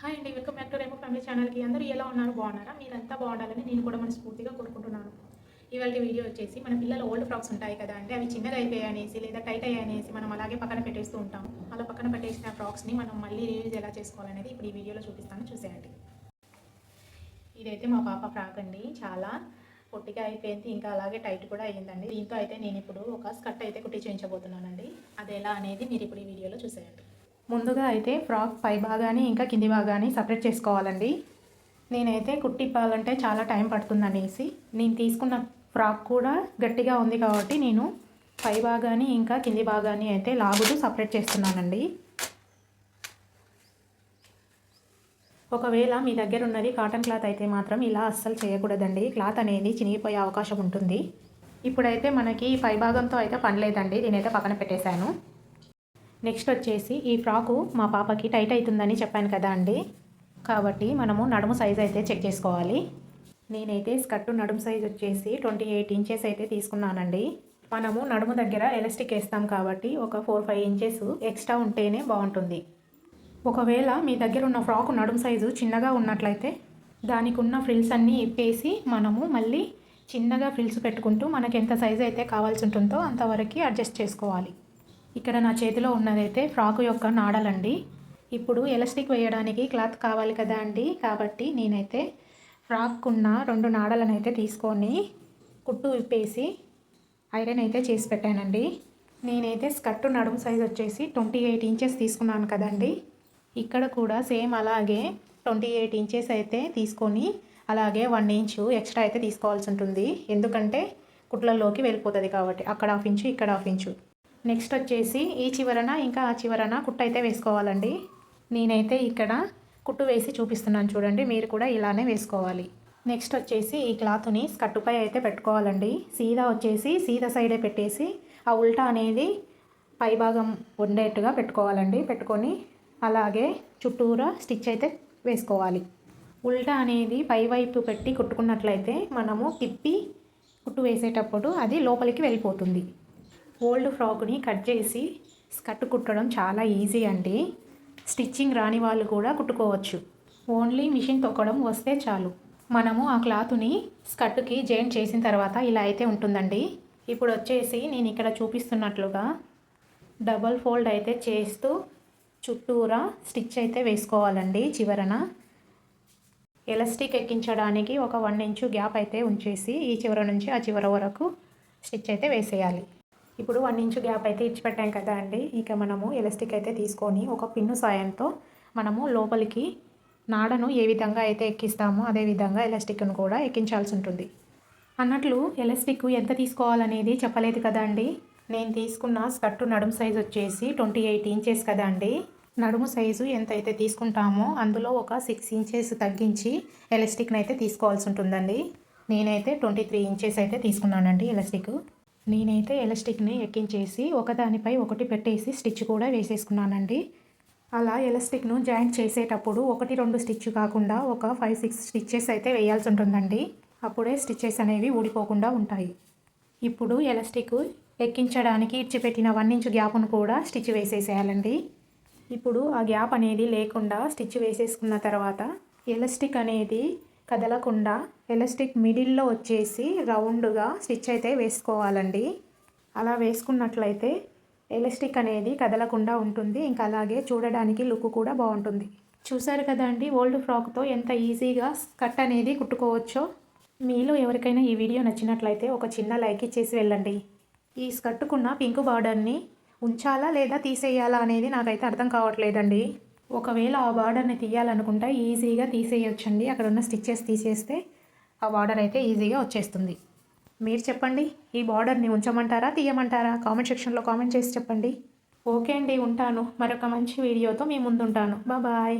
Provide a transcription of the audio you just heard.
Hi అండి welcome back to Remo family ఛానల్కి అందరూ ఎలా ఉన్నారు? బాగున్నారా? మీరంతా బాగుండాలని నేను కూడా మనస్ఫూర్తిగా కోరుకుంటున్నాను. ఇవాళ వీడియో వచ్చేసి మన పిల్లల ఓల్డ్ ఫ్రాక్స్ ఉంటాయి కదా అండి అవి చిన్నగా అయిపోయాయి అనేసి లేదా టైట్ అయ్యాయి అనేసి మనం అలాగే పక్కన పెట్టేస్తూ ఉంటాం. అలా పక్కన పెట్టేసిన ఫ్రాక్స్ని మనం మళ్ళీ రియూజ్ ఎలా చేసుకోవాలనేది ఇప్పుడు ఈ వీడియోలో చూపిస్తాను. చూసేయండి. ఇదైతే మా పాప ఫ్రాక్ అండి. చాలా పొట్టిగా అయిపోయింది ఇంకా అలాగే టైట్ కూడా అయ్యిందండి. దీంతో అయితే నేను ఇప్పుడు ఒక స్కర్ట్ అయితే కుట్టి చేయించబోతున్నానండి. అది ఎలా అనేది మీరు ఇప్పుడు ఈ వీడియోలో చూసేయండి. ముందుగా అయితే ఫ్రాక్ పై భాగాన్ని ఇంకా కింది భాగాన్ని సపరేట్ చేసుకోవాలండి. నేనైతే కుట్టిప్పాలంటే చాలా టైం పడుతుందనేసి నేను తీసుకున్న ఫ్రాక్ కూడా గట్టిగా ఉంది కాబట్టి నేను పై భాగాన్ని ఇంకా కింది భాగాన్ని అయితే లాగుతూ సపరేట్ చేస్తున్నానండి. ఒకవేళ మీ దగ్గర ఉన్నది కాటన్ క్లాత్ అయితే మాత్రం ఇలా అస్సలు చేయకూడదండి. క్లాత్ అనేది చినిగిపోయే అవకాశం ఉంటుంది. ఇప్పుడైతే మనకి పై భాగంతో అయితే పనిలేదండి నేనైతే పక్కన పెట్టేశాను. నెక్స్ట్ వచ్చేసి ఈ ఫ్రాకు మా పాపకి టైట్ అవుతుందని చెప్పాను కదా అండి. కాబట్టి మనము నడుము సైజ్ అయితే చెక్ చేసుకోవాలి. నేనైతే స్కర్టు నడుము సైజ్ వచ్చేసి ట్వంటీ ఎయిట్ ఇంచెస్ అయితే తీసుకున్నానండి. మనము నడుము దగ్గర ఎలాస్టిక్ వేస్తాం కాబట్టి ఒక ఫోర్ ఫైవ్ ఇంచెస్ ఎక్స్ట్రా ఉంటేనే బాగుంటుంది. ఒకవేళ మీ దగ్గర ఉన్న ఫ్రాక్ నడుము సైజు చిన్నగా ఉన్నట్లయితే దానికి ఉన్న ఫ్రిల్స్ అన్నీ ఇప్పేసి మనము మళ్ళీ చిన్నగా ఫ్రిల్స్ పెట్టుకుంటూ మనకి ఎంత సైజు అయితే కావాల్సి ఉంటుందో అంతవరకు అడ్జస్ట్ చేసుకోవాలి. ఇక్కడ నా చేతిలో ఉన్నదైతే ఫ్రాక్ యొక్క నాడలండి. ఇప్పుడు ఎలాస్టిక్ వేయడానికి క్లాత్ కావాలి కదా అండి. కాబట్టి నేనైతే ఫ్రాక్ ఉన్న రెండు నాడలను అయితే తీసుకొని కుట్టు విప్పేసి ఐరన్ అయితే చేసి పెట్టానండి. నేనైతే స్కర్ట్ నడుము సైజ్ వచ్చేసి ట్వంటీ ఎయిట్ ఇంచెస్ తీసుకున్నాను కదండి. ఇక్కడ కూడా సేమ్ అలాగే ట్వంటీ ఎయిట్ ఇంచెస్ అయితే తీసుకొని అలాగే వన్ ఇంచు ఎక్స్ట్రా అయితే తీసుకోవాల్సి ఉంటుంది. ఎందుకంటే కుట్లలోకి వెళ్ళిపోతుంది కాబట్టి అక్కడ హాఫ్ ఇంచు ఇక్కడ హాఫ్ ఇంచు. నెక్స్ట్ వచ్చేసి ఈ చివరన ఇంకా ఆ చివరన కుట్టు అయితే వేసుకోవాలండి. నేనైతే ఇక్కడ కుట్టు వేసి చూపిస్తున్నాను చూడండి మీరు కూడా ఇలానే వేసుకోవాలి. నెక్స్ట్ వచ్చేసి ఈ క్లాత్ని స్కట్టుపై అయితే పెట్టుకోవాలండి. సీదా వచ్చేసి సీదా సైడే పెట్టేసి ఆ ఉల్టా అనేది పై భాగం ఉండేట్టుగా పెట్టుకోవాలండి. పెట్టుకొని అలాగే చుట్టూరా స్టిచ్ అయితే వేసుకోవాలి. ఉల్టా అనేది పై వైపు పెట్టి కుట్టుకున్నట్లయితే మనము తిప్పి కుట్టు వేసేటప్పుడు అది లోపలికి వెళ్ళిపోతుంది. ఓల్డ్ ఫ్రాక్ని కట్ చేసి స్కర్ట్ కుట్టడం చాలా ఈజీ అండి. స్టిచ్చింగ్ రాని వాళ్ళు కూడా కుట్టుకోవచ్చు. ఓన్లీ మిషన్ తొక్కడం వస్తే చాలు. మనము ఆ క్లాత్ని స్కర్ట్కి జాయింట్ చేసిన తర్వాత ఇలా అయితే ఉంటుందండి. ఇప్పుడు వచ్చేసి నేను ఇక్కడ చూపిస్తున్నట్లుగా డబల్ ఫోల్డ్ అయితే చేస్తూ చుట్టూరా స్టిచ్ అయితే వేసుకోవాలండి చివరన. ఎలాస్టిక్ ఎక్కించడానికి ఒక వన్ ఇంచు గ్యాప్ అయితే ఉంచేసి ఈ చివర నుంచి ఆ చివర వరకు స్టిచ్ అయితే వేసేయాలి. ఇప్పుడు వన్ ఇంచు గ్యాప్ అయితే ఇచ్చిపెట్టాం కదా అండి. ఇక మనము ఎలాస్టిక్ అయితే తీసుకొని ఒక పిన్ను సాయంతో మనము లోపలికి నాడను ఏ విధంగా అయితే ఎక్కిస్తామో అదే విధంగా ఎలాస్టిక్ను కూడా ఎక్కించాల్సి ఉంటుంది. అన్నట్లు ఎలాస్టిక్ ఎంత తీసుకోవాలనేది చెప్పలేదు కదా అండి. నేను తీసుకున్న స్కర్టు నడుము సైజు వచ్చేసి ట్వంటీ ఎయిట్ ఇంచెస్ కదా అండి. నడుము సైజు ఎంత అయితే తీసుకుంటామో అందులో ఒక సిక్స్ ఇంచెస్ తగ్గించి ఎలాస్టిక్ని అయితే తీసుకోవాల్సి ఉంటుందండి. నేనైతే ట్వంటీ త్రీ ఇంచెస్ అయితే తీసుకున్నానండి ఎలాస్టిక్ నేనైతే ఎలాస్టిక్ని ఎక్కించేసి ఒకదానిపై ఒకటి పెట్టేసి స్టిచ్ కూడా వేసేసుకున్నానండి. అలా ఎలాస్టిక్ను జాయింట్ చేసేటప్పుడు ఒకటి రెండు స్టిచ్ కాకుండా ఒక ఫైవ్ సిక్స్ స్టిచ్చెస్ అయితే వేయాల్సి ఉంటుందండి. అప్పుడే స్టిచ్చెస్ అనేవి ఊడిపోకుండా ఉంటాయి. ఇప్పుడు ఎలాస్టిక్ ఎక్కించడానికి ఇచ్చిపెట్టిన వన్ ఇంచ్ గ్యాప్ను కూడా స్టిచ్ వేసేసేయాలండి. ఇప్పుడు ఆ గ్యాప్ అనేది లేకుండా స్టిచ్ వేసేసుకున్న తర్వాత ఎలాస్టిక్ అనేది కదలకుండా ఎలాస్టిక్ మిడిల్లో వచ్చేసి రౌండ్గా స్టిచ్ అయితే వేసుకోవాలండి. అలా వేసుకున్నట్లయితే ఎలాస్టిక్ అనేది కదలకుండా ఉంటుంది. ఇంకా అలాగే చూడడానికి లుక్ కూడా బాగుంటుంది. చూసారు కదండి ఓల్డ్ ఫ్రాక్తో ఎంత ఈజీగా కట్ అనేది కుట్టుకోవచ్చో. మీలో ఎవరికైనా ఈ వీడియో నచ్చినట్లయితే ఒక చిన్న లైక్ ఇచ్చేసి వెళ్ళండి. ఈ స్కర్టుకున్న పింక్ బార్డర్ని ఉంచాలా లేదా తీసేయాలా అనేది నాకైతే అర్థం కావట్లేదండి. ఒకవేళ ఆ బార్డర్ని తీయాలనుకుంటే ఈజీగా తీసేయొచ్చండి. అక్కడ ఉన్న స్టిచ్చెస్ తీసేస్తే ఆ బార్డర్ అయితే ఈజీగా వచ్చేస్తుంది. మీరు చెప్పండి ఈ బార్డర్ని ఉంచమంటారా తీయమంటారా? కామెంట్ సెక్షన్లో కామెంట్ చేసి చెప్పండి. ఓకే అండి ఉంటాను. మరొక మంచి వీడియోతో మీ ముందుంటాను. బాయ్.